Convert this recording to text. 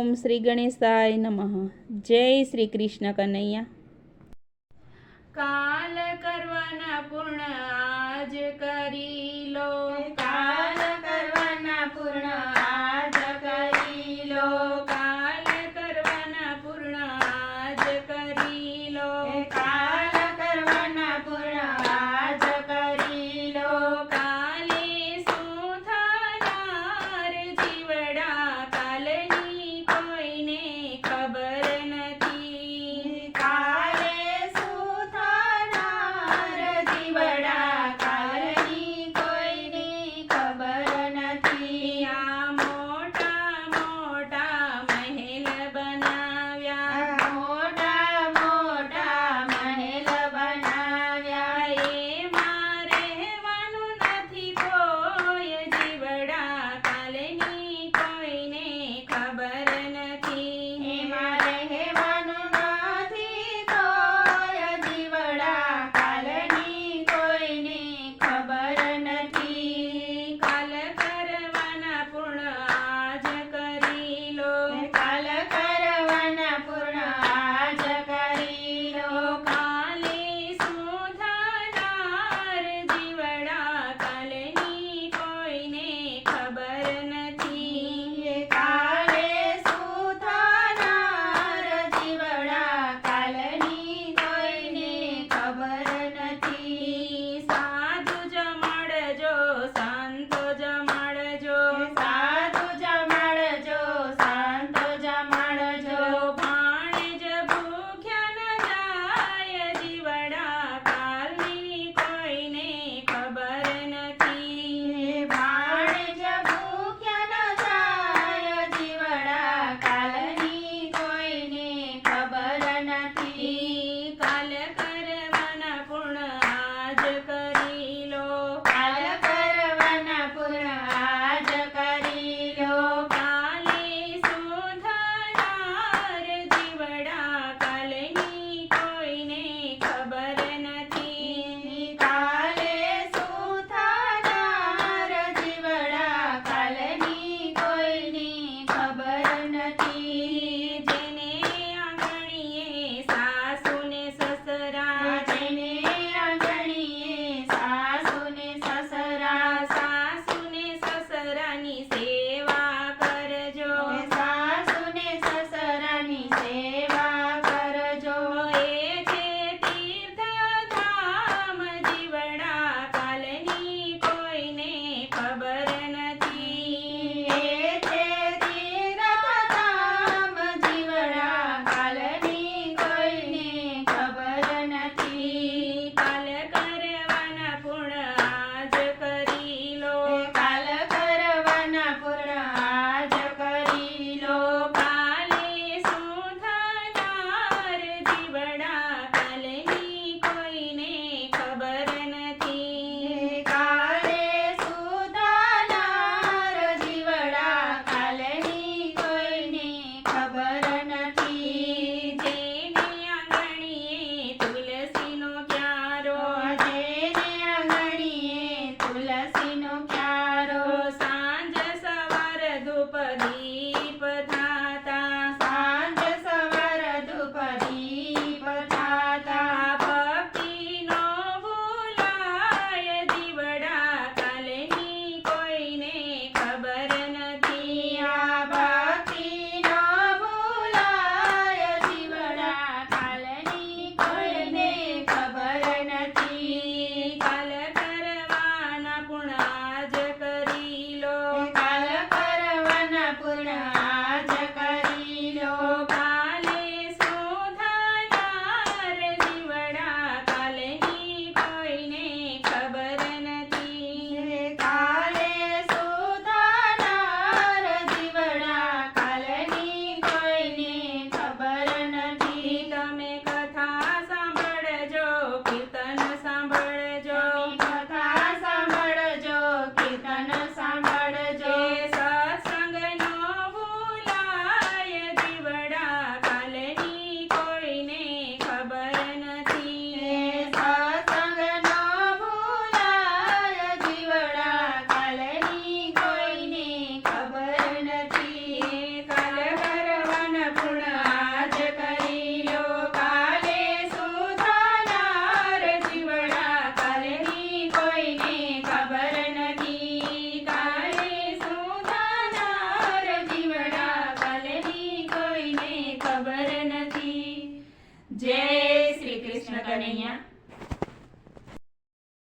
ઓમ શ્રી ગણેશાય નમઃ. જય શ્રી કૃષ્ણ કનૈયા. કાલ કરવાના પૂર્ણ આજ કરી લો. 呀。કનૈયા